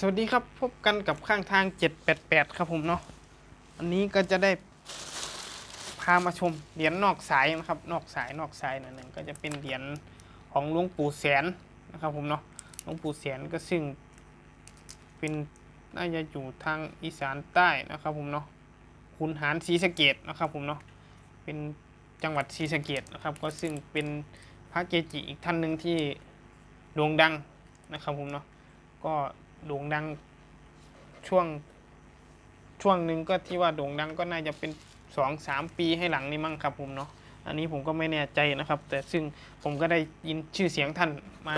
สวัสดีครับพบกันกับข้างทาง 788 ครับผมเนาะอันนี้ก็จะได้พามาชมเหรียญนอกสายนะครับ นอกสายนอกสายหนอยหนึ่งก็จะเป็นเหรียญของหลวงปู่แสนนะครับผมเนาะหลวงปู่แสนก็ซึ่งเป็นน่าจะอยู่ทางอีสานใต้นะครับผมเนาะขุนหารศรีสะเกดนะครับผมเนาะเป็นจังหวัดศรีสะเกดนะครับ ก็ซึ่งเป็นพระเกจิอีกท่านหนึ่งที่โด่งดังนะครับผมเนาะก็ โด่งดังช่วงช่วงหนึ่งก็ที่ว่าโด่งดังก็น่าจะเป็นสองสามปีให้หลังนี้มั้งครับผมเนาะอันนี้ผมก็ไม่แน่ใจนะครับ แต่ซึ่งผมก็ได้ยินชื่อเสียงท่านมา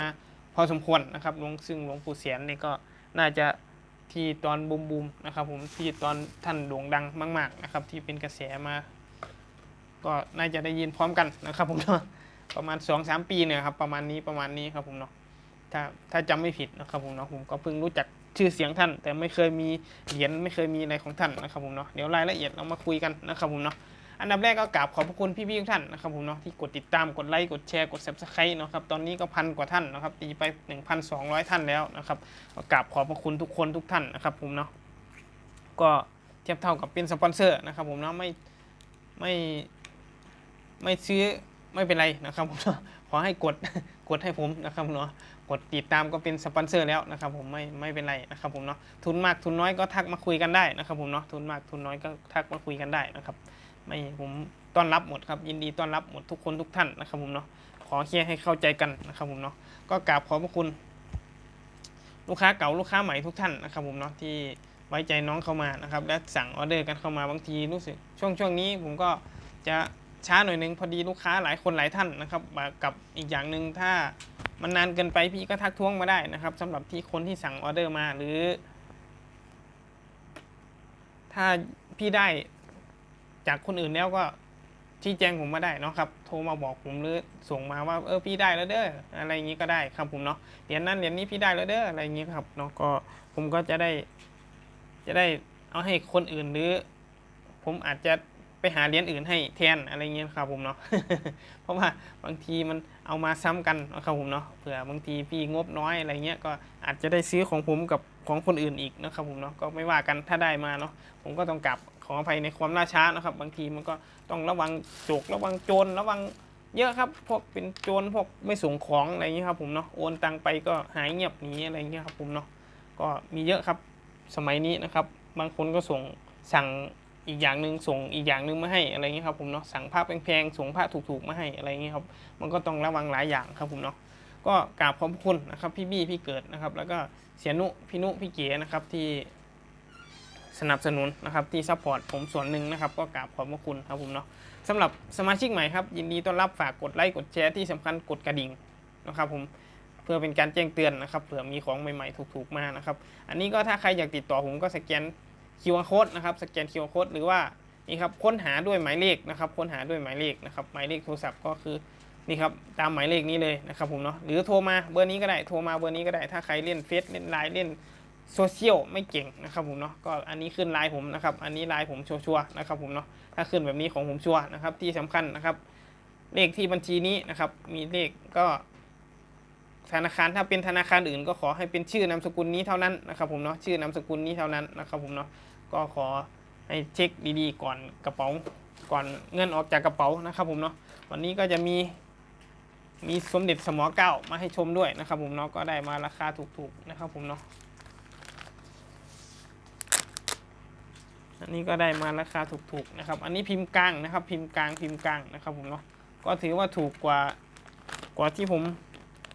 พอสมควรนะครับหลวงซึ่งหลวงปู่เสียนนี่ก็น่าจะที่ตอนบูมบูมนะครับ ผมที่ตอนท่านโด่งดังมาก ๆนะครับ ที่เป็นกระแสมา ก็น่าจะได้ยินพร้อมกันนะครับ ผมเนาะประมาณสองสามปีเนี่ยครับประมาณนี้ประมาณนี้ครับผมเนาะ ถ้าถ้าจำไม่ผิดนะครับผมเนาะผมก็เพิ่งรู้จักชื่อเสียงท่าน แต่ไม่เคยมีเหรียญไม่เคยมีอะไรของท่านนะครับผมเนาะเดี๋ยวรายละเอียดเรามาคุยกันนะครับผมเนาะอันดับแรกก็กราบขอบพระคุณพี่ๆทุกท่านนะครับผมเนาะที่กดติดตามกดไลค์กดแชร์กด subscribe เนาะครับตอนนี้ก็พันกว่าท่านนะครับตีไป 1,200 ท่านแล้วนะครับก็กราบขอบพระคุณทุกคนทุกท่านนะครับผมเนาะก็เทียบเท่ากับเป็นสปอนเซอร์นะครับผมเนาะไม่ไม่ไม่ซื้อไม่เป็นไรนะครับผมเนาะขอให้กดกดให้ผมนะครับเนาะ กดติดตามก็เป็นสปอนเซอร์แล้วนะครับผมไม่ไม่เป็นไรนะครับผมเนาะทุนมากทุนน้อยก็ทักมาคุยกันได้นะครับผมเนาะทุนมากทุนน้อยก็ทักมาคุยกันได้นะครับไม่ผมต้อนรับหมดครับยินดีต้อนรับหมดทุกคนทุกท่านนะครับผมเนาะขอแค่ให้เข้าใจกันนะครับผมเนาะก็กราบขอบพระคุณ ลูกค้าเก่าลูกค้าใหม่ทุกท่านนะครับผมเนาะที่ไว้ใจน้องเข้ามานะครับและสั่งออเดอร์กันเข้ามาบางทีรู้สึกช่วงช่วงนี้ผมก็จะ ช้าหน่อยนึงพอดีลูกค้าหลายคนหลายท่านนะครับกับอีกอย่างหนึ่งถ้ามันนานเกินไปพี่ก็ทักท้วงมาได้นะครับสำหรับที่คนที่สั่งออเดอร์มาหรือ ถ้าพี่ได้จากคนอื่นแล้วก็ชี้แจงผมมาได้นะครับ โทรมาบอกผมหรือส่งมาว่าเออพี่ได้แล้วเด้ออะไรอย่างนี้ก็ได้ครับผมเนาะเหรียญนั้นเหรียญนี้พี่ได้แล้วเด้ออะไรอย่างนี้ครับเนาะก็ผมก็จะได้ จะได้เอาให้คนอื่นหรือ ผมอาจจะ หาเหรียญอื่นให้แทนอะไรเงี้ยครับผมเนาะเพราะว่าบางทีมันเอามาซ้ำกันนะครับผมเนาะเผื่อบางทีพี่งบน้อยอะไรเงี้ยก็อาจจะได้ซื้อของผมกับของคนอื่นอีกนะครับผมเนาะก็ไม่ว่ากันถ้าได้มาเนาะผมก็ต้องกลับขออภัยในความล่าช้านะครับ บางทีมันก็ต้องระวังโจกระวังโจรระวังเยอะครับพวกเป็นโจรพวกไม่ส่งของอะไรเงี้ยครับผมเนาะโอนตังไปก็หายเงียบหนีอะไรเงี้ยครับผมเนาะก็มีเยอะครับสมัยนี้นะครับ บางคนก็ส่งสั่ง อีกอย่างหนึ่งส่งอีกอย่างหนึ่งมาให้อะไรเงี้ยครับผมเนาะสั่งผ้าแพงๆส่งผ้าถูกๆมาให้อะไรเงี้ยครับมันก็ต้องระวังหลายอย่างครับผมเนาะก็กราบขอบคุณนะครับพี่บี้พี่เกิดนะครับ แล้วก็เสียนุพี่นุพี่เก๋นะครับที่สนับสนุนนะครับที่ซัพพอร์ตผมส่วนหนึ่งนะครับ ก็กราบขอบพระคุณครับผมเนาะสำหรับสมาชิกใหม่ครับ ยินดีต้อนรับฝากกดไลค์กดแชร์ที่สำคัญกดกระดิ่งนะครับผมเพื่อเป็นการแจ้งเตือนนะครับเผื่อมีของใหม่ๆถูกๆมานะครับ อันนี้ก็ถ้าใครอยากติดต่อผมก็สแกน QR code นะครับสแกน QR code หรือว่านี่ครับค้นหาด้วยหมายเลขนะครับค้นหาด้วยหมายเลขนะครับหมายเลขโทรศัพท์ก็คือนี่ครับตามหมายเลขนี้เลยนะครับผมเนาะหรือโทรมาเบอร์นี้ก็ได้โทรมาเบอร์นี้ก็ได้ถ้าใครเล่นเฟซเล่นไลน์เล่นโซเชียลไม่เก่งนะครับผมเนาะก็อันนี้ขึ้นไลน์ผมนะครับอันนี้ไลน์ผมชัวร์นะครับผมเนาะถ้าขึ้นแบบนี้ของผมชัวร์นะครับที่สำคัญนะครับเลขที่บัญชีนี้นะครับมีเลขก็ ธนาคารถ้าเป็นธนาคารอื่น ก็ขอให้เป็นชื่อนามสกุลนี้เท่านั้นนะครับผมเนาะชื่อนามสกุลนี้เท่านั้นนะครับผมเนาะก็ขอให้เช็คดีๆ ก่อนกระเป๋าก่อนเงินออกจากกระเป๋านะครับผมเนาะวันนี้ก็จะมีมีสมเด็จสมอเก้ามาให้ชมด้วยนะครับผมเนาะก็ได้มาราคาถูกๆนะครับผมเนาะอันนี้ก็ได้มาราคาถูกๆนะครับ อันนี้พิมพ์กลางนะครับ พิมพ์กลางพิมพ์กลางนะครับผมเนาะก็ถือว่าถูกกว่ากว่าที่ผม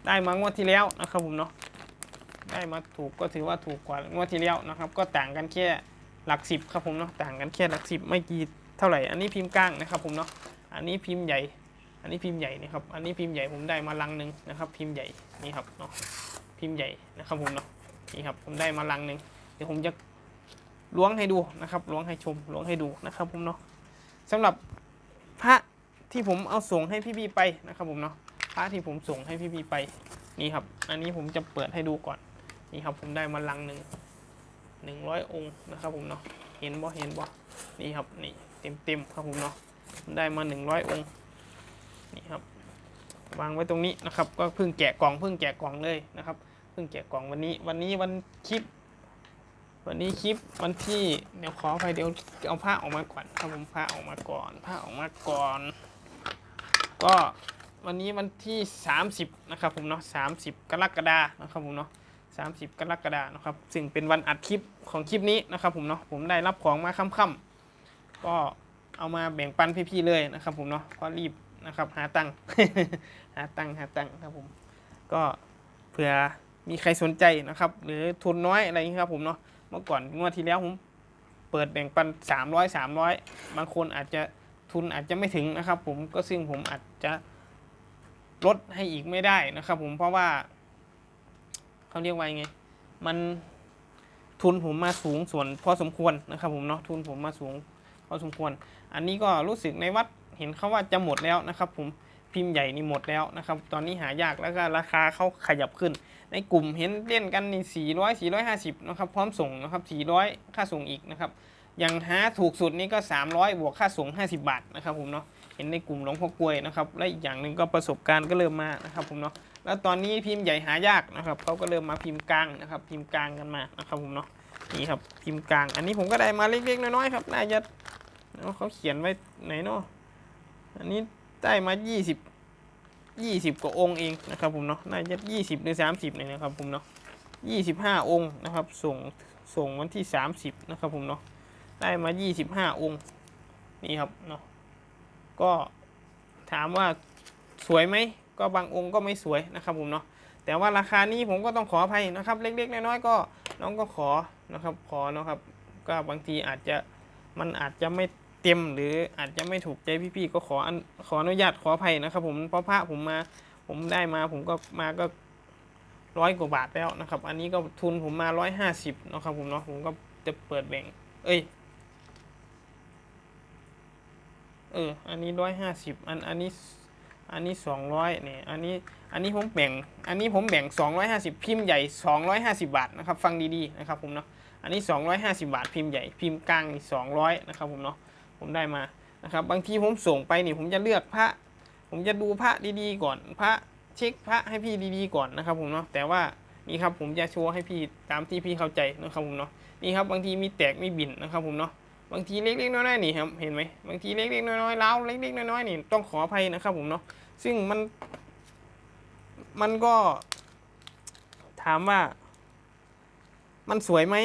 ได้มางวดที่แล้วนะครับผมเนาะได้มาถูกก็ถือว่าถูกกว่างวดที่แล้วนะครับ ก็ต่างกันแค่หลักสิบครับผมเนาะต่างกันแค่หลักสิบไม่กี่เท่าไหร่ อันนี้พิมพ์กลางนะครับผมเนาะอันนี้พิมพ์ใหญ่ อันนี้พิมพ์ใหญ่นี่ครับอันนี้พิมพ์ใหญ่ผมได้มาลังหนึ่งนะครับ พิมพ์ใหญ่นี่ครับเนาะพิมพ์ใหญ่นะครับผมเนาะนี่ครับผมได้มาลังหนึ่งเดี๋ยวผมจะล้วงให้ดูนะครับล้วงให้ชมล้วงให้ดูนะครับผมเนาะสำหรับพระที่ผมเอาส่งให้พี่บีไปนะครับผมเนาะ พระที่ผมส่งให้พี่บีไปนี่ครับ อันนี้ผมจะเปิดให้ดูก่อน นี่ครับผมได้มาลังหนึ่งหนึ่งร้อยองค์นะครับผมเนาะเห็นบ่เห็นบ่นี่ครับนี่เต็มเต็มครับผมเนาะได้มาหนึ่งร้อยองค์นี่ครับวางไว้ตรงนี้นะครับ ก็เพิ่งแกะกล่องเพิ่งแกะกล่องเลยนะครับเพิ่งแกะกล่องวันนี้ วันนี้วันคลิป วันนี้คลิปวันที่เดี๋ยวขอไปเดี๋ยวเอาผ้าออกมาก่อนครับผมผ้าออกมาก่อนผ้าออกมาก่อน ก็ วันนี้วันที่ 30นะครับผมเนาะ30 กรกฎานะครับผมเนาะ30 กรกฎานะครับซึ่งเป็นวันอัดคลิปของคลิปนี้นะครับผมเนาะผมได้รับของมาค่ำๆก็เอามาแบ่งปันพี่ๆเลยนะครับผมเนาะเพราะรีบนะครับหาตังค์หาตังค์หาตังค์ครับผมก็เผื่อมีใครสนใจนะครับ หรือทุนน้อยอะไรอย่างนี้ครับผมเนาะเมื่อก่อนงวดที่แล้วผมเปิดแบ่งปัน 300 300 บางคนอาจจะทุนอาจจะไม่ถึงนะครับ ผมก็ซึ่งผมอาจจะ ลดให้อีกไม่ได้นะครับ ผมเพราะว่าเขาเรียกว่ายังไง มันทุนผมมาสูงส่วนพอสมควรนะครับ ผมเนาะทุนผมมาสูงพอสมควร อันนี้ก็รู้สึกในวัดเห็นเขาว่าจะหมดแล้วนะครับ ผมพิมพ์ใหญ่นี่หมดแล้วนะครับ ตอนนี้หายากแล้วก็ราคาเขาขยับขึ้น ในกลุ่มเห็นเล่นกันนี่400 450นะครับพร้อมส่งนะครับ400 ค่าส่งอีกนะครับอย่างหาถูกสุดนี่ก็ 300 บวกค่าส่ง 50 บาทนะครับผมเนาะ เห็นในกลุ่มหลวงพ่อกลวยนะครับ และอีกอย่างหนึ่งก็ประสบการณ์ก็เริ่มมานะครับผมเนาะแล้วตอนนี้พิมพ์ใหญ่หายากนะครับเขาก็เริ่มมาพิมพ์กลางนะครับ พิมพ์กลางกันมานะครับผมเนาะนี่ครับพิมพ์กลาง อันนี้ผมก็ได้มาเล็กๆน้อยๆครับน่าจะเอาเขาเขียนไว้ไหนเนาะอันนี้ได้มา 20ยี่สิบกว่าองค์เองนะครับผมเนาะน่าจะยี่สิบหรือสามสิบเนี่ยนะครับผมเนาะยี่สิบห้าองค์นะครับส่งส่งวันที่สามสิบนะครับผมเนาะได้มายี่สิบห้าองค์นี่ครับเนาะ ก็ถามว่าสวยไหมก็บางองค์ก็ไม่สวยนะครับผมเนาะแต่ว่าราคานี้ผมก็ต้องขออภัยนะครับ เล็กๆน้อยๆก็น้องก็ขอนะครับขอนะครับ ก็บางทีอาจจะมันอาจจะไม่เต็มหรืออาจจะไม่ถูกใจพี่ๆก็ขอขออนุญาตขออภัยนะครับ ผมเพราะพระผมมาผมได้มาผมก็มาก็ร้อยกว่าบาทแล้วนะครับ อันนี้ก็ทุนผมมาร้อยห้าสิบนะครับผมเนาะผมก็จะเปิดแบ่ง เอ้ย เออ อันนี้ร้อยห้าสิบอัน อันนี้ อันนี้สองร้อยเนี่ย อันนี้ อันนี้ผมแบ่ง อันนี้ผมแบ่งสองร้อยห้าสิบพิมพ์ใหญ่สองร้อยห้าสิบาทนะครับ ฟังดีๆนะครับผมเนาะ อันนี้สองร้อยห้าสิบาท พิมพ์ใหญ่ พิมพ์กลางสองร้อยนะครับผมเนาะ ผมได้มา นะครับ บางทีผมส่งไปนี่ผมจะเลือกพระ ผมจะดูพระดีๆก่อน พระเช็คพระให้พี่ดีๆก่อนนะครับผมเนาะ แต่ว่านี่ครับผมจะโชว์ให้พี่ตามที่พี่เข้าใจนะครับผมเนาะ นี่ครับบางทีมีแตกมีบิ่นนะครับผมเนาะ บางทีเล็กๆน้อยๆนี่ครับเห็นไหมบางทีเล็กๆน้อยๆเล้าเล็กๆน้อยๆนี่ต้องขออภัยนะครับผมเนาะซึ่งมัน มันก็ถามว่า มันสวยไหม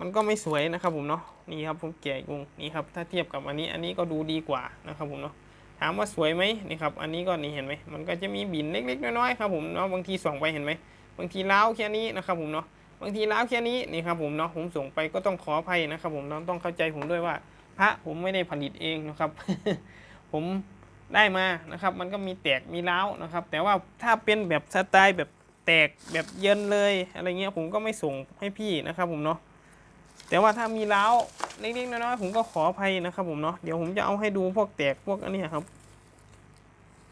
มันก็ไม่สวยนะครับผมเนาะนี่ครับผมแกะกรุงนี่ครับถ้าเทียบกับอันนี้อันนี้ก็ดูดีกว่านะครับผมเนาะถามว่าสวยไหมนี่ครับอันนี้ก็นี่เห็นไหมมันก็จะมีบินเล็กๆน้อยๆครับผมเนาะบางทีส่องไปเห็นไหมบางทีเล้าแค่นี้นะครับผมเนาะ บางทีล้าแค่นี้นี่ครับผมเนาะผมส่งไปก็ต้องขออภัยนะครับ ผมเนาะต้องเข้าใจผมด้วยว่า พระผมไม่ได้ผลิตเองนะครับ ผมได้มานะครับ มันก็มีแตกมีล้าวนะครับ แต่ว่าถ้าเป็นแบบสไตล์แบบแตกแบบเยินเลยอะไรเงี้ยผมก็ไม่ส่งให้พี่นะครับ ผมเนาะแต่ว่าถ้ามีล้าวเล็กๆน้อยๆผมก็ขออภัยนะครับผมเนาะเดี๋ยวผมจะเอาให้ดูพวกแตกพวกอันนี้ครับ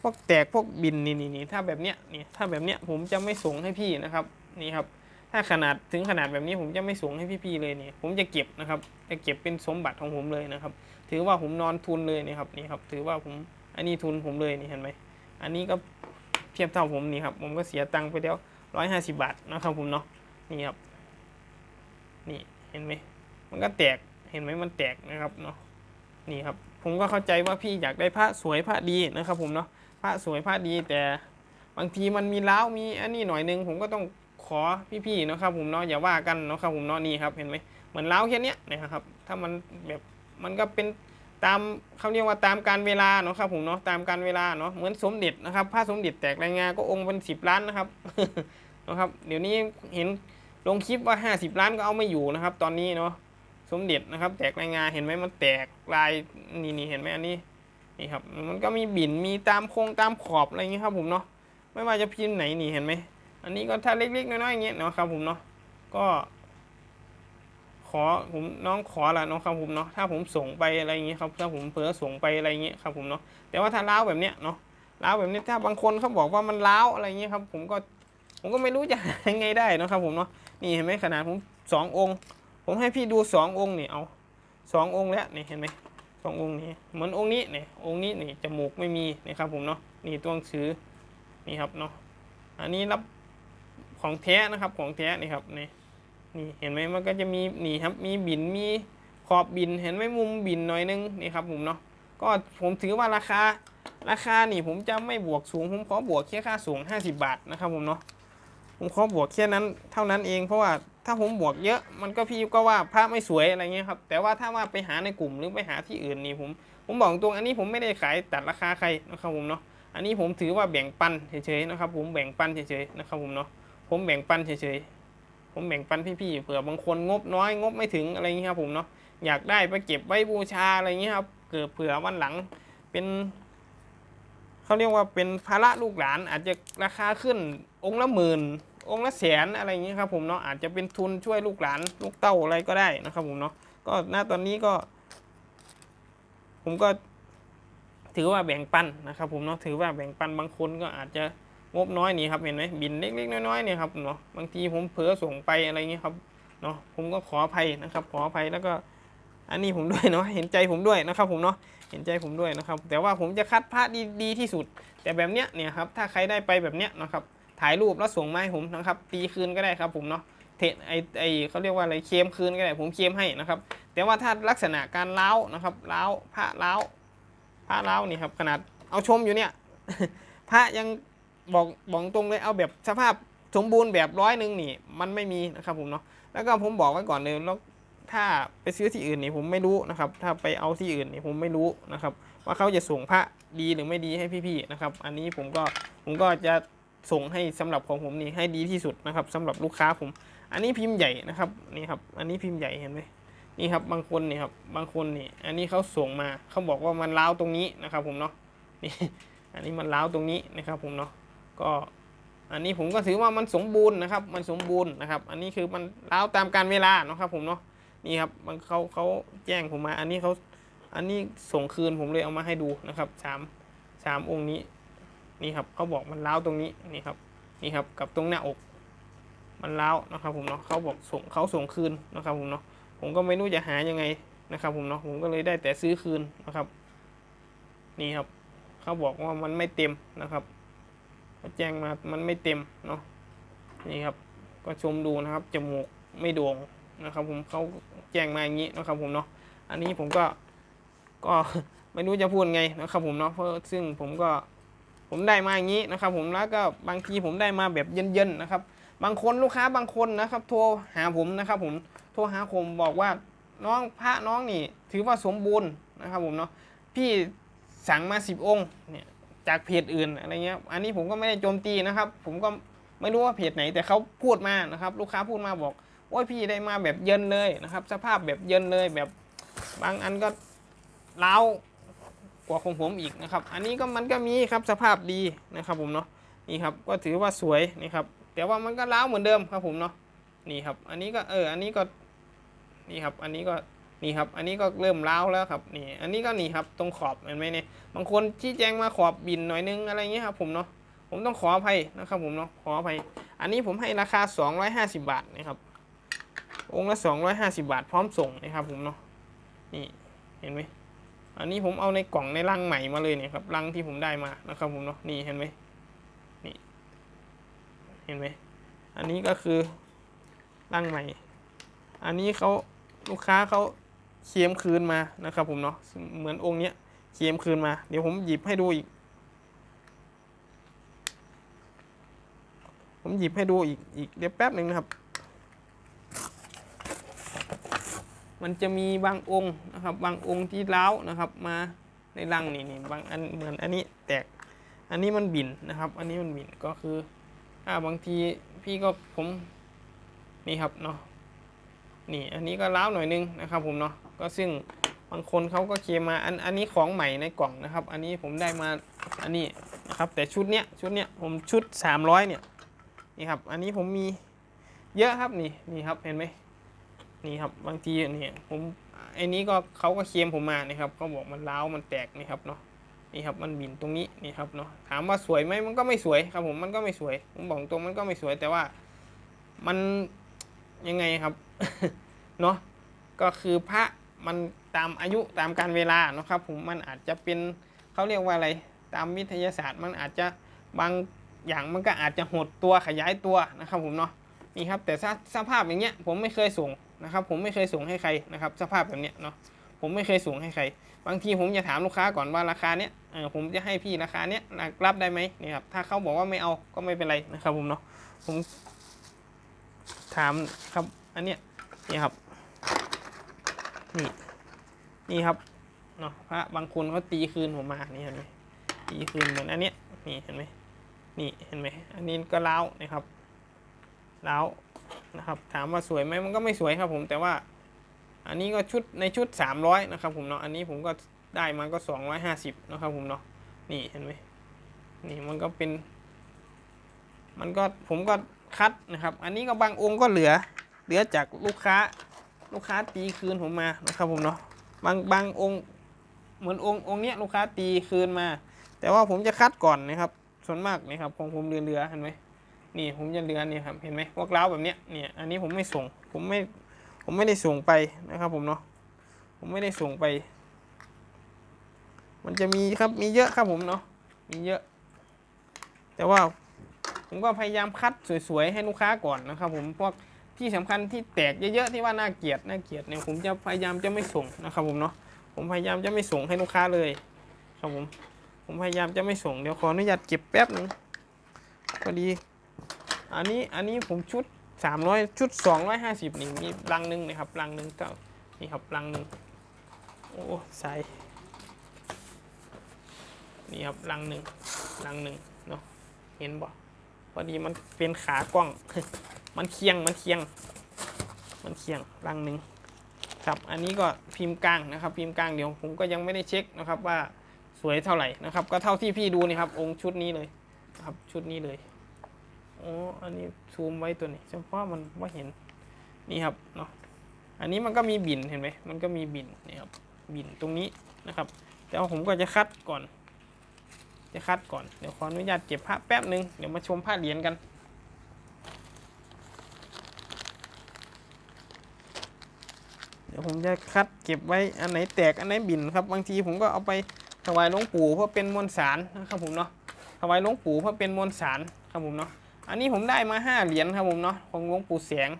พวกแตกพวกบินนี่นี่นี่ถ้าแบบเนี้ยนี่ถ้าแบบเนี้ยผมจะไม่ส่งให้พี่นะครับ นี่ครับ ถ้าขนาดถึงขนาดแบบนี้ผมจะไม่ส่งให้พี่ๆเลยเนี่ย ผมจะเก็บนะครับ จะเก็บเป็นสมบัติของผมเลยนะครับ ถือว่าผมนอนทุนเลยนี่ครับนี่ครับ ถือว่าผมอันนี้ทุนผมเลยนี่เห็นไหมอันนี้ก็เทียบเท่าผมนี่ครับ ผมก็เสียตังค์ไปแล้วร้อยห้าสิบบาทนะครับผมเนาะนี่ครับนี่เห็นไหมมันก็แตกเห็นไหมมันแตกนะครับเนาะนี่ครับ ผมก็เข้าใจว่าพี่อยากได้พระสวยพระดีนะครับ ผมเนาะพระสวยพระดีแต่บางทีมันมีเล้ามีอันนี้หน่อยนึงผมก็ต้อง ขอพี่ๆนะครับผมเนาะอย่าว่ากันเนะครับผมเนาะนี่ครับเห็นไหมเหมือนล้าวแค่นี้นะครับ ถ้ามันแบบมันก็เป็นตามเขาเรียกว่าตามการเวลาเนาะครับผมเนาะตามการเวลาเนาะเหมือนสมเด็จนะครับพระสมเด็จแตกรายงานก็องค์เป็นสิบล้านนะครับนะครับ เดี๋ยวนี้เห็นลงคลิปว่า 50 ล้านก็เอาไม่อยู่นะครับ ตอนนี้เนาะสมเด็จนะครับ แตกรายงานเห็นไหมมันแตกลายนี่นี่เห็นไหมอันนี้นี่ครับมันก็มีบิ่นมีตามโครงตามขอบอะไรอย่างเงี้ยครับผมเนาะไม่ว่าจะพิมพ์ไหนนี่เห็นไหม อันนี้ก็ถ้าเล็กๆน้อยๆอย่างเงี้ยเนาะครับผมเนาะก็ ขอผมน้องขอละเนาะครับผมเนาะถ้าผมส่งไปอะไรอย่างเงี้ยครับถ้าผมเผลอส่งไปอะไรเงี้ยครับผมเนาะแต่ว่าถ้าล้าวแบบเนี้ยเนาะล้าวแบบนี้ถ้าบางคนเขาบอกว่ามันล้าวอะไรเงี้ยครับ ผมก็ผมก็ไม่รู้จะหายังไงได้เนาะครับผมเนาะนี่เห็นไหมขนาดผมสององค์ ผมให้พี่ดูสององค์นี่เอาสององค์แล้วนี่เห็นไหมสององค์นี้เหมือนองค์นี้นี่องค์นี้นี่จมูกไม่มีนะครับผมเนาะนี่ตัวหนังสือนี่ครับเนาะอันนี้รับ ของแท้นะครับของแท้นี่ครับนี่นี่เห็นไหมมันก็จะมีนี่ครับมีบินมีขอบบินเห็นไหมมุมบินหน่อยนึงนี่ครับผมเนาะก็ผมถือว่าราคาราคานี่ผมจะไม่บวกสูง ผมขอบวกแค่ค่าสูง 50 บาทนะครับผมเนาะผมขอบวกแค่นั้นเท่านั้นเองเพราะว่าถ้าผมบวกเยอะมันก็พี่ก็ว่าพระไม่สวยอะไรเงี้ยครับแต่ว่าถ้าว่าไปหาในกลุ่มหรือไปหาที่อื่นนี่ผมผมบอกตรงอันนี้ผมไม่ได้ขายตัดราคาใครนะครับผมเนาะอันนี้ผมถือว่าแบ่งปันเฉยๆนะครับผมแบ่งปันเฉยๆนะครับผมเนาะ ผมแบ่งปันเฉยๆ ผมแบ่งปันพี่ๆ เผื่อบางคนงบน้อยงบไม่ถึงอะไรเงี้ยครับผมเนาะ อยากได้ไปเก็บไว้บูชาอะไรเงี้ยครับ เกิดเผื่อวันหลังเป็นเขาเรียกว่าเป็นภาระลูกหลานอาจจะราคาขึ้นองค์ละหมื่นองค์ละแสนอะไรเงี้ยครับผมเนาะอาจจะเป็นทุนช่วยลูกหลานลูกเต้าอะไรก็ได้นะครับผมเนาะ ก็ณตอนนี้ก็ ผมก็ถือว่าแบ่งปันนะครับผมเนาะถือว่าแบ่งปันบางคนก็อาจจะ งบน้อยนี่ครับเห็นไหมบินเล็กๆน้อยๆเนี่ยครับเนาะบางทีผมเผลอส่งไปอะไรเงี้ยครับเนาะผมก็ขออภัยนะครับขออภัยแล้วก็อันนี้ผมด้วยเนาะเห็นใจผมด้วยนะครับผมเนาะเห็นใจผมด้วยนะครับ แต่ว่าผมจะคัดพระดีดีที่สุด แต่แบบเนี้ยเนี่ยครับถ้าใครได้ไปแบบเนี้ยนะครับถ่ายรูปแล้วส่งมาให้ผมนะครับตีคืนก็ได้ครับผมเนาะเทไอไอเขาเรียกว่าอะไรเคมคืนก็ได้ผมเคมให้นะครับ แต่ว่าถ้าลักษณะการเล้านะครับเล้าพระเล้าพระเล้านี่ครับขนาดเอาชมอยู่เนี่ยพระยัง บอกบอกตรงเลยเอาแบบสภาพสมบูรณ์แบบร้อยหนึ่งนี่ มันไม่มีนะครับผมเนาะแล้วก็ผมบอกไว้ก่อนเลยแล้วถ้าไปซื้อที่อื่นนี่ผมไม่รู้นะครับ ถ้าไปเอาที่อื่นนี่ผมไม่รู้นะครับ ว่าเขาจะส่งพระดีหรือไม่ดีให้พี่ๆนะครับ อันนี้ผมก็ผมก็จะส่งให้สำหรับของผมนี่ให้ดีที่สุดนะครับสำหรับลูกค้าผม อันนี้พิมพ์ใหญ่นะครับนี่ครับ อันนี้พิมพ์ใหญ่เห็นไหมนี่ครับบางคนนี่ครับบางคนนี่ อันนี้เขาส่งมาเขาบอกว่ามันล้าวตรงนี้นะครับ ผมเนาะนี่อันนี้มันล้าวตรงนี้นะครับ ผมเนาะ ก็อันนี้ผมก็ถือว่ามันสมบูรณ์นะครับ มันสมบูรณ์นะครับ อันนี้คือมันเล้าวตามการเวลาเนาะครับผมเนาะนี่ครับมันเขาเขาแจ้งผมมา อันนี้เขาอันนี้ส่งคืนผมเลยเอามาให้ดูนะครับสามสามองค์นี้นี่ครับเขาบอกมันเล้าตรงนี้นี่ครับนี่ครับกับตรงหน้าอก มันเล้านะครับผมเนาะเขาบอกส่งเขาส่งคืนนะครับผมเนาะผมก็ไม่รู้จะหายังไงนะครับผมเนาะผมก็เลยได้แต่ซื้อคืนนะครับ นี่ครับเขาบอกว่ามันไม่เต็มนะครับ แจ้งมามันไม่เต็มเนาะนี่ครับก็ชมดูนะครับจมูกไม่โด่งนะครับผมเขาแจ้งมาอย่างนี้นะครับผมเนาะอันนี้ผมก็ก็ไม่รู้จะพูดไงนะครับผมเนาะเพราะซึ่งผมก็ผมได้มาอย่างนี้นะครับ ผมแล้วก็บางทีผมได้มาแบบเย็นๆนะครับ บางคนลูกค้าบางคนนะครับโทรหาผมนะครับ ผมโทรหาผมบอกว่าน้องพระน้องนี่ ถือว่าสมบูรณ์นะครับ ผมเนาะพี่สั่งมาสิบองค์เนี่ย จากเพจอื่นอะไรเงี้ย อันนี้ผมก็ไม่ได้โจมตีนะครับ ผมก็ไม่รู้ว่าเพจไหน แต่เขาพูดมานะครับ ลูกค้าพูดมาบอกโอ้ยพี่ได้มาแบบเยินเลยนะครับ สภาพแบบเยินเลยแบบบางอันก็เล้ากว่าของผมอีกนะครับ อันนี้ก็มันก็มีครับสภาพดีนะครับ ผมเนาะนี่ครับก็ถือว่าสวยนี่ครับแต่ว่ามันก็เล้าเหมือนเดิมครับผมเนาะนี่ครับ อันนี้ก็เอออันนี้ก็นี่ครับ อันนี้ก็ นี่ครับ อันนี้ก็เริ่มเล้าวแล้วครับนี่ อันนี้ก็นี่ครับตรงขอบเห็นไหมเนี่ย บางคนชี้แจงมาขอบบินหน่อยนึงอะไรเงี้ยครับผมเนาะ ผมต้องขออภัยนะครับผมเนาะ ขออภัย อันนี้ผมให้ราคา 250 บาทนะครับ องค์ละ 250 บาทพร้อมส่งนะครับผมเนาะ นี่เห็นไหมอันนี้ผมเอาในกล่องในลังใหม่มาเลยเนี่ยครับลังที่ผมได้มานะครับผมเนาะ นี่เห็นไหมนี่ เห็นไหมอันนี้ก็คือลังใหม่ อันนี้เขาลูกค้าเขา เคลมคืนมานะครับผมเนาะเหมือนองค์เนี้ยเคลมคืนมา เดี๋ยวผมหยิบให้ดูอีก ผมหยิบให้ดูอีกอีกเดี๋ยวแป๊บหนึ่งนะครับ มันจะมีบางองค์นะครับ บางองค์ที่ล้าวนะครับ มาในรังนี่นี่บางอันเหมือนอันนี้แตกอันนี้มันบินนะครับ อันนี้มันบินก็คืออ่าบางทีพี่ก็ผมนี่ครับเนาะนี่อันนี้ก็ล้าวหน่อยนึงนะครับผมเนาะ ก็ซึ่งบางคนเขาก็เคมมาอันอันนี้ของใหม่ในกล่องนะครับ อันนี้ผมได้มาอันนี้นะครับแต่ชุดเนี้ยชุดเนี้ยผมชุด 300เนี่ยนี่ครับอันนี้ผมมีเยอะครับนี่นี่ครับเห็นไหมนี่ครับบางทีนี่ผมไอ้นี้ก็เขาก็เคมผมมานี่ครับเขาบอกมันร้าวมันแตกนี่ครับเนาะนี่ครับมันบินตรงนี้นี่ครับเนาะถามว่าสวยไหมมันก็ไม่สวยครับผมมันก็ไม่สวย ผมบอกตรงมันก็ไม่สวยแต่ว่ามันยังไงครับเนาะก็คือพระ มันตามอายุตามการเวลานะครับผมมันอาจจะเป็นเขาเรียกว่าอะไรตามวิทยาศาสตร์ มันอาจจะบางอย่างมันก็อาจจะหดตัวขยายตัวนะครับผมเนาะนี่ครับแต่สสภาพอย่างเงี้ยผมไม่เคยส่งนะครับผมไม่เคยส่งให้ใครนะครับสภาพแบบเนี้ยเนาะผมไม่เคยส่งให้ใคร บางทีผมจะถามลูกค้าก่อนว่าราคาเนี้ยเออผมจะให้พี่ราคาเนี้ยรับได้ไหมนี่ครับถ้าเขาบอกว่าไม่เอาก็ไม่เป็นไรนะครับผมเนาะผมถามครับอันเนี้ยนี่ครับ นี่ นี่ครับเนาะพระบางคนเขาตีคืนผมมานี่เห็นไหมตีคืนเหมือนอันเนี้ยนี่เห็นไหมนี่เห็นไหมอันนี้ก็เล้าวนะครับเล้าวนะครับ ถามว่าสวยไหมมันก็ไม่สวยครับ ผมแต่ว่า อันนี้ก็ชุดในชุด 300 นะครับ ผมเนาะอันนี้ผมก็ได้มาก็ 250 นะครับ ผมเนาะนี่เห็นไหมนี่มันก็เป็น มันก็ผมก็คัดนะครับ อันนี้ก็บางองค์ก็เหลือ เหลือจากลูกค้า ลูกค้าตีคืนผมมานะครับผมเนาะบางบางองค์เหมือนองค์องค์เนี้ยลูกค้าตีคืนมา แต่ว่าผมจะคัดก่อนนะครับ ส่วนมากนะครับของผมเรือเรือเห็นไหมนี่ผมจะเรือนี่ครับเห็นไหมพวกเล้าแบบเนี้ยเนี่ยอันนี้ผมไม่ส่งผมไม่ผมไม่ได้ส่งไปนะครับผมเนาะผมไม่ได้ส่งไป มันจะมีครับมีเยอะครับผมเนาะมีเยอะ แต่ว่าผมก็พยายามคัดสวยๆให้ลูกค้าก่อนนะครับ ผมพวก ที่สำคัญที่แตกเยอะๆที่ว่าน่าเกลียดน่าเกลียดเนี่ยผมจะพยายามจะไม่ส่งนะครับผมเนาะผมพยายามจะไม่ส่งให้ลูกค้าเลยครับผมผมพยายามจะไม่ส่งเดี๋ยวขออนุญาตเก็บแป๊บหนึงพอดี อันนี้อันนี้ผมชุด300ชุด 250นี่มีลังหนึ่งนะครับลังหนึ่งก็นี่ครับลังหนึ่งโอ้ใส่นี่ครับลังหนึ่งลังหนึ่งเนาะเห็นบ่ พอดีมันเป็นขากล้อง มันเคียง มันเคียง มันเคียงรังหนึ่งครับ อันนี้ก็พิมพ์กลางนะครับ พิมพ์กลางเดี๋ยวผมก็ยังไม่ได้เช็คนะครับว่าสวยเท่าไหร่นะครับ ก็เท่าที่พี่ดูนี่ครับ องค์ชุดนี้เลยครับชุดนี้เลยอ๋ออันนี้ซูมไว้ตัวนี้เฉพาะมันว่าเห็นนี่ครับเนาะอันนี้มันก็มีบินเห็นไหมมันก็มีบินนี่ครับบินตรงนี้นะครับ แต่ว่าผมก็จะคัดก่อน จะคัดก่อน เดี๋ยวขออนุญาตเก็บผ้าแป๊บหนึ่งเดี๋ยวมาชมผ้าเหรียญกัน เดี๋ยวผมจะคัดเก็บไว้อันไหนแตกอันไหนบินครับ บางทีผมก็เอาไปถวายหลวงปู่เพื่อเป็นมวลสารนะครับผมเนาะ ถวายหลวงปู่เพื่อเป็นมวลสารครับผมเนาะ อันนี้ผมได้มาห้าเหรียญครับผมเนาะของหลวงปู่แสง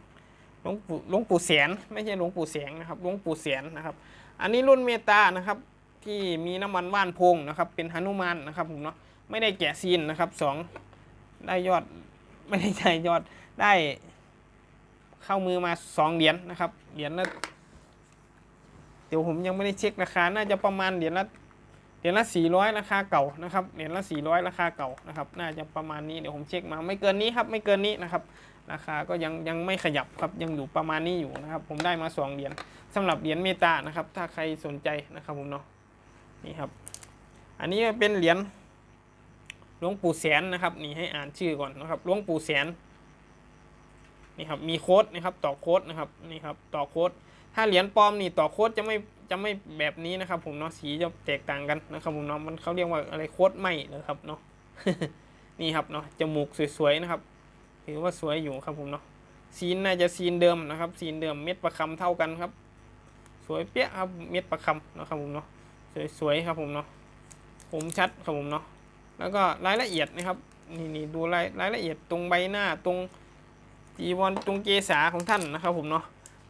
หลวงปู่หลวงปู่แสนไม่ใช่หลวงปู่แสงนะครับหลวงปู่แสนนะครับ อันนี้รุ่นเมตานะครับ ที่มีน้ำมันว่านพงนะครับ เป็นหนุมานนะครับผมเนาะไม่ได้แกะซีนนะครับสองได้ยอดไม่ได้ใจยอดได้เข้ามือมาสองเหรียญนะครับเหรียญละเดี๋ยวผมยังไม่ได้เช็คราคาน่าจะประมาณเหรียญละเหรียญละ400ราคาเก่านะครับเหรียญละ400ราคาเก่านะครับ น่าจะประมาณนี้เดี๋ยวผมเช็คมาไม่เกินนี้ครับไม่เกินนี้นะครับราคาก็ยังยังไม่ขยับครับยังอยู่ประมาณนี้อยู่นะครับ ผมได้มา2เหรียญสำหรับเหรียญเมตานะครับ ถ้าใครสนใจนะครับผมเนาะ นี่ครับ อันนี้เป็นเหรียญหลวงปู่แสนนะครับนี่ให้อ่านชื่อก่อนนะครับหลวงปู่แสนนี่ครับมีโค้ดนะครับต่อโค้ดนะครับนี่ครับต่อโค้ดถ้าเหรียญปลอมนี่ต่อโค้ดจะไม่จะไม่แบบนี้นะครับ ผมเนาะสีจะแตกต่างกันนะครับผมเนาะมันเขาเรียกว่าอะไรโค้ดไหมนะครับเนาะนี่ครับเนาะจมูกสวยๆนะครับถือว่าสวยอยู่ครับผมเนาะซีนน่าจะซีนเดิมนะครับซีนเดิมเม็ดประคำเท่ากันครับ สวยเปี้ยครับเม็ดประคำนะครับผมเนาะ สวยๆครับผมเนาะผมชัดครับผมเนาะแล้วก็รายละเอียดนะครับนี่นี่ดูรายรายละเอียดตรงใบหน้าตรงจีวรตรงเกษาของท่านนะครับผมเนาะ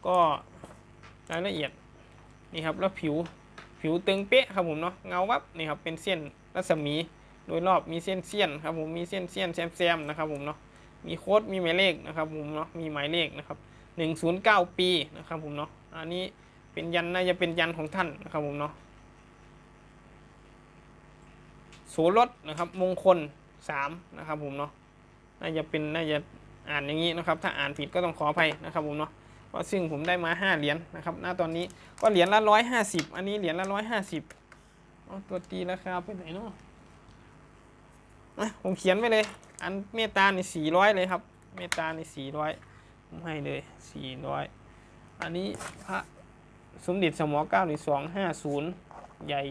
ก็รายละเอียดนี่ครับแล้วผิวผิวตึงเป๊ะครับผมเนาะเงาวับนี่ครับเป็นเส้นรัศมีโดยรอบมีเส้นเสี้ยนครับผมมีเส้นเสี้ยนแซมๆนะครับผมเนาะมีโค้ดมีหมายเลขนะครับผมเนาะมีหมายเลขนะครับ109 ปีนะครับผมเนาะอันนี้เป็นยันน่าจะเป็นยันของท่านนะครับผมเนาะโสรถนะครับมงคล3นะครับผมเนาะน่าจะเป็นน่าจะอ่านอย่างนี้นะครับ ถ้าอ่านผิดก็ต้องขออภัยนะครับผมเนาะก็ซึ่งผมได้มา 5 เหรียญนะครับณตอนนี้ก็เหรียญละ 150 อันนี้เหรียญละ 150เอาตัวตีราคาไปไหนเนาะผมเขียนไว้เลย อันเมตาในสี่ร้อยเลยครับ เมตาในสี่ร้อยผมให้เลยสี่ร้อยอันนี้พระสมเด็จสมอเก้าในสองห้าศูนย์ใหญ่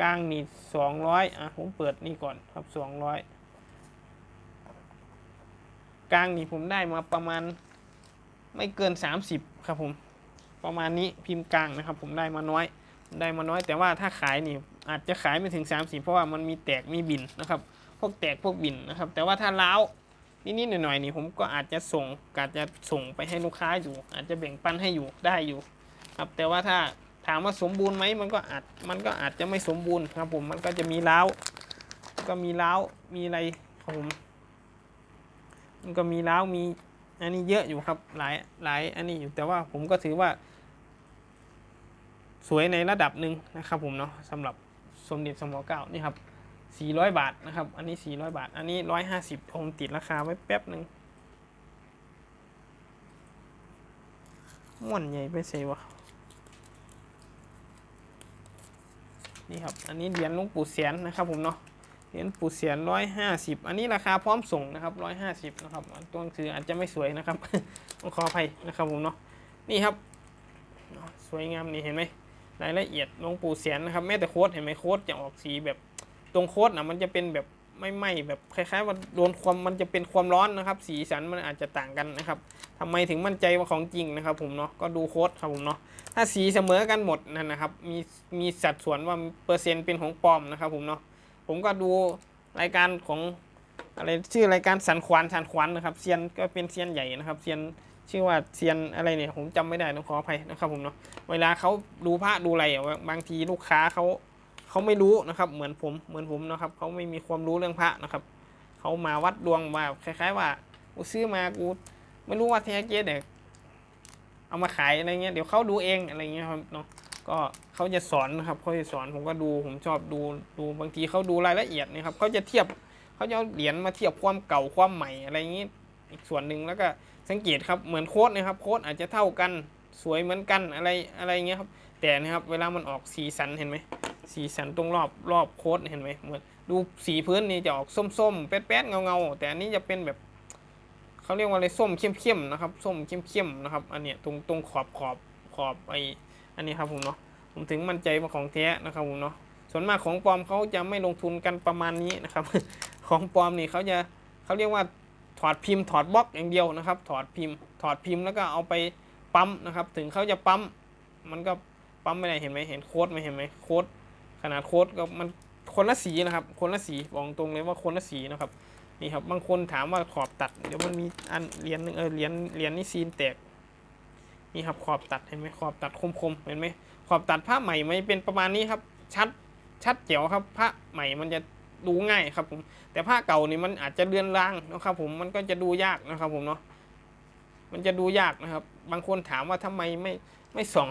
กลางนี่สองร้อยอะผมเปิดนี่ก่อนครับสองร้อยกลางนี่ผมได้มาประมาณไม่เกินสามสิบครับผม ประมาณนี้พิมพ์กลางนะครับ ผมได้มาน้อยได้มาน้อยแต่ว่าถ้าขายนี่อาจจะขายไม่ถึง 30 เพราะว่ามันมีแตกมีบินนะครับ พวกแตกพวกบินนะครับ แต่ว่าถ้าเล้านิดๆหน่อยๆนี่ผมก็อาจจะส่งอาจจะส่งไปให้ลูกค้าอยู่ อาจจะแบ่งปันให้อยู่ได้อยู่ ครับแต่ว่าถ้า ถามว่าสมบูรณ์ไหมมันก็อาจมันก็อาจจะไม่สมบูรณ์ครับผมมันก็จะมีร้าก็มีร้ามีอะไรครับผมมันก็มีร้ามีอันนี้เยอะอยู่ครับหลายหลายอันนี้อยู่แต่ว่าผมก็ถือว่า สวยในระดับหนึ่งนะครับผมเนาะสำหรับสมเด็จสมอเก้านี่ครับ400 บาทนะครับ อันนี้ 400 บาท อันนี้ 150ผมติดราคาไว้แป๊บหนึ่งม่วนใหญ่ไปใส่วะ นี่ครับ อันนี้เหรียญลุงปู่เสียนนะครับผมเนาะ เหรียญปู่เสียนร้อยห้าสิบอันนี้ราคาพร้อมส่งนะครับร้อยห้าสิบนะครับ ตัวหนังสืออาจจะไม่สวยนะครับต้องขออภัยนะครับผมเนาะ นี่ครับ สวยงามนี่เห็นไหมรายละเอียดลุงปู่เสียนนะครับ แม้แต่โค้ดเห็นไหมโค้ดจะออกสีแบบ ตรงโค้ดนะมันจะเป็นแบบ ไม่ไหม้แบบคล้ายๆว่าโดนความมันจะเป็นความร้อนนะครับ สีสันมันอาจจะต่างกันนะครับทำไมถึงมั่นใจว่าของจริงนะครับ ผมเนาะก็ดูโค้ดครับผมเนาะถ้าสีเสมอกันหมดนั่นนะครับ มีมีสัดส่วนว่าเปอร์เซ็นต์เป็นของปลอมนะครับ ผมเนาะผมก็ดูรายการของอะไรชื่อรายการสันควานสันควานนะครับเซียนก็เป็นเซียนใหญ่นะครับเซียนชื่อว่าเซียนอะไรเนี่ยผมจำไม่ได้ต้องขออภัยนะครับผมเนาะเวลาเขาดูพระดูอะไรบางทีลูกค้าเขา เขาไม่รู้นะครับเหมือนผมเหมือนผมนะครับเขาไม่มีความรู้เรื่องพระนะครับเขามาวัดดวงมาคล้าย ๆ ว่ากูซื้อมากูไม่รู้ว่าแท้เจ๊เด็กเอามาขายอะไรเงี้ยเดี๋ยวเขาดูเองอะไรเงี้ยครับเนาะก็เขาจะสอนนะครับเขาจะสอนผมก็ดูผมชอบดูดูบางทีเขาดูรายละเอียดนะครับเขาจะเทียบเขาจะเอาเหรียญมาเทียบความเก่าความใหม่อะไรอย่างงี้อีกส่วนหนึ่งแล้วก็สังเกตครับเหมือนโค้ดนะครับโค้ดอาจจะเท่ากันสวยเหมือนกันอะไรอะไรเงี้ยครับแต่นะครับเวลามันออกสีสันเห็นไหม สีสันตรงรอบรอบโค้ดเห็นไหมเหมือนดูสีพื้นนี่จะออกส้มๆแป๊ดๆเงาๆแต่อันนี้จะเป็นแบบเขาเรียกว่าอะไรส้มเข้มๆนะครับส้มเข้มๆนะครับ อันเนี้ยตรงตรงขอบขอบขอบไออันนี้ครับผมเนาะผมถึงมั่นใจว่าของแท้นะครับผมเนาะส่วนมากของปลอมเขาจะไม่ลงทุนกันประมาณนี้นะครับ ของปลอมนี่เขาจะเขาเรียกว่าถอดพิมพ์ถอดบล็อกอย่างเดียวนะครับ ถอดพิมพ์ ถอดพิมพ์แล้วก็เอาไปปั๊มนะครับ ถึงเขาจะปั๊มมันก็ปั๊มไม่ได้เห็นไหมเห็นโค้ดไหมเห็นไหมโค้ด ขนาดโค้ดก็มันคนละสีนะครับ คนละสีบอกตรงเลยว่าคนละสีนะครับนี่ครับบางคนถามว่าขอบตัด เดี๋ยวมันมีอันเหรียญหนึงเออเหรียญเหรียญนี่ซีนแตกนี่ครับขอบตัดเห็นไหมขอบตัดคมๆเห็นไหมขอบตัดผ้าใหม่มันเป็นประมาณนี้ครับ ชัดชัดเจ๋วครับผ้าใหม่มันจะดูง่ายครับผมแต่ผ้าเก่านี่มันอาจจะเลือนลางนะครับ ผมมันก็จะดูยากนะครับ ผมเนาะมันจะดูยากนะครับ บางคนถามว่าทำไมไม่ไม่ส่อง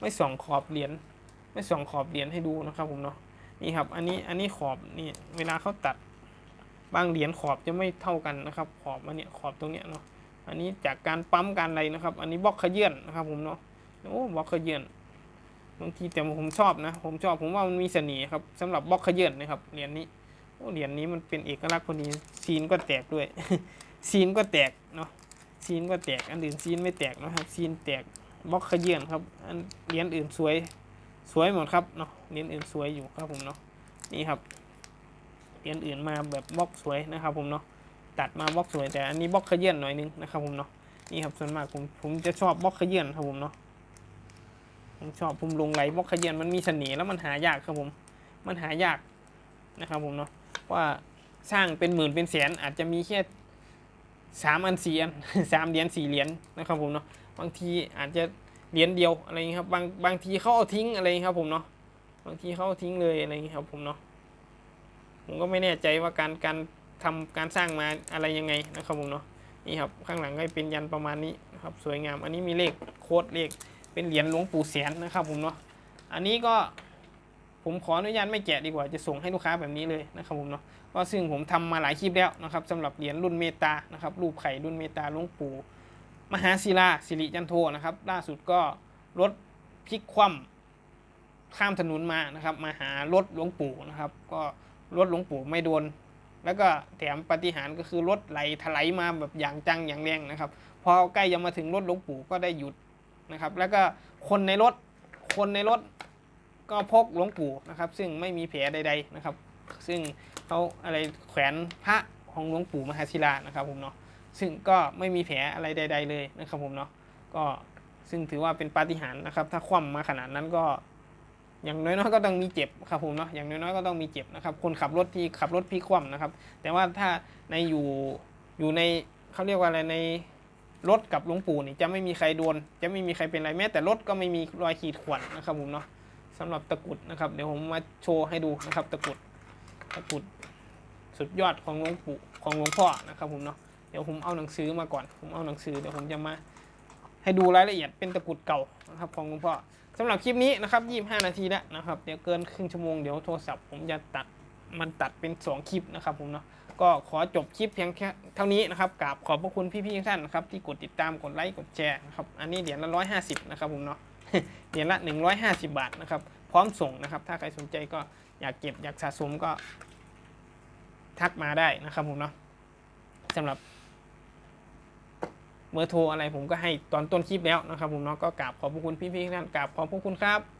ไม่ส่องขอบเหรียญ ไม่ส่องขอบเหรียญให้ดูนะครับผมเนาะนี่ครับ อันนี้อันนี้ขอบนี่เวลาเขาตัดบางเหรียญขอบจะไม่เท่ากันนะครับ ขอบมันเนี่ยขอบตรงเนี้ยเนาะอันนี้จากการปั๊มการอะไรนะครับ อันนี้บล็อกขยื่นนะครับผมเนาะโอ้บล็อกขยื่นบางทีแต่ผมชอบนะ ผมชอบผมว่ามันมีเสน่ห์ครับสำหรับบล็อกขยื่นนะครับเหรียญนี้โอ้เหรียญนี้มันเป็นเอกลักษณ์พอดีซีนก็แตกด้วยซีนก็แตกเนาะซีนก็แตกอันอื่นซีนไม่แตกนะครับซีนแตกบล็อกขยื่นครับอันเหรียญอื่นสวย สวยหมดครับเนาะเหรียญอื่นสวยอยู่ครับผมเนาะนี่ครับเหรียญอื่นมาแบบบล็อกสวยนะครับ ผมเนาะตัดมาบล็อกสวยแต่อันนี้บล็อกขยื่นหน่อยนึงนะครับ ผมเนาะนี่ครับส่วนมากผมผมจะชอบบล็อกขยื่นครับผมเนาะผมชอบผมลงไหลบล็อกขยื่นมันมีเสน่ห์แล้วมันหายากครับผม มันหายากนะครับ ผมเนาะว่าสร้างเป็นหมื่นเป็นแสนอาจจะมีแค่สามอันสี่อันสามเหรียญสี่เหรียญนะครับ ผมเนาะบางทีอาจจะ เหรียญเดียวอะไรอย่างเงี้ยครับบางบางทีเขาเอาทิ้งอะไรเงี้ยครับผมเนาะบางทีเขาเอาทิ้งเลยอะไรอย่างเงี้ยครับผมเนาะผมก็ไม่แน่ใจว่าการการทำการสร้างมาอะไรยังไงนะครับผมเนาะนี่ครับข้างหลังก็เป็นยันประมาณนี้นะครับสวยงาม อันนี้มีเลขโค้ดเลขเป็นเหรียญหลวงปู่แสนนะครับผมเนาะอันนี้ก็ผมขออนุญาตไม่แกะดีกว่าจะส่งให้ลูกค้าแบบนี้เลยนะครับผมเนาะก็ซึ่งผมทำมาหลายคลิปแล้วนะครับสำหรับเหรียญรุ่นเมตานะครับรูปไข่รุ่นเมตาหลวงปู่ มหาศิลาสิริจันโทนะครับ ล่าสุดก็รถพลิกคว่ำข้ามถนนมานะครับ มาหารถหลวงปู่นะครับ ก็รถหลวงปู่ไม่โดน แล้วก็แถมปฏิหารก็คือรถไหลถลายมาแบบอย่างจังอย่างแรงนะครับพอใกล้จะมาถึงรถหลวงปู่ก็ได้หยุดนะครับ แล้วก็คนในรถคนในรถก็พกหลวงปู่นะครับ ซึ่งไม่มีแผลใด ๆนะครับ ซึ่งเขาอะไรแขวนพระของหลวงปู่มหาศิลานะครับผมเนาะ ซึ่งก็ไม่มีแผลอะไรใด ๆ เลยนะครับผมเนาะก็ซึ่งถือว่าเป็นปาฏิหาริย์นะครับ ถ้าคว่ำมาขนาดนั้นก็ อย่างน้อยๆก็ต้องมีเจ็บครับผมเนาะอย่างน้อยๆก็ต้องมีเจ็บนะครับ คนขับรถที่ขับรถพลิกคว่ำนะครับ แต่ว่าถ้าในอยู่อยู่ในเขาเรียกว่าอะไรในรถกับหลวงปู่นี่จะไม่มีใครโดน จะไม่มีใครเป็นไรแม้แต่รถก็ไม่มีรอยขีดข่วนนะครับผมเนาะสำหรับตะกุดนะครับ เดี๋ยวผมมาโชว์ให้ดูนะครับ ตะกุดตะกุดสุดยอดของหลวงปู่ของหลวงพ่อนะครับผมเนาะ เดี๋ยวผมเอาหนังสือมาก่อน ผมเอาหนังสือเดี๋ยวผมจะมาให้ดูรายละเอียดเป็นตะกรุดเก่านะครับของหลวงพ่อสำหรับคลิปนี้นะครับ25 นาทีแล้วนะครับ เดี๋ยวเกินครึ่งชั่วโมงเดี๋ยวโทรศัพท์ผมจะตัดมันตัดเป็น 2 คลิปนะครับผมเนาะก็ขอจบคลิปเพียงแค่เท่านี้นะครับกราบขอบพระคุณพี่ๆทุกท่านนะครับที่กดติดตามกดไลค์กดแชร์นะครับอันนี้เหรียญละ 150 นะครับผมเนาะเหรียญละ 150 บาทนะครับพร้อมส่งนะครับ ถ้าใครสนใจก็อยากเก็บอยากสะสมก็ทักมาได้นะครับผมเนาะสำหรับ เบอร์โทรอะไรผมก็ให้ตอนต้นคลิปแล้วนะครับผมเนาะก็กราบขอบพระคุณพี่ๆท่านกราบขอบพระคุณครับ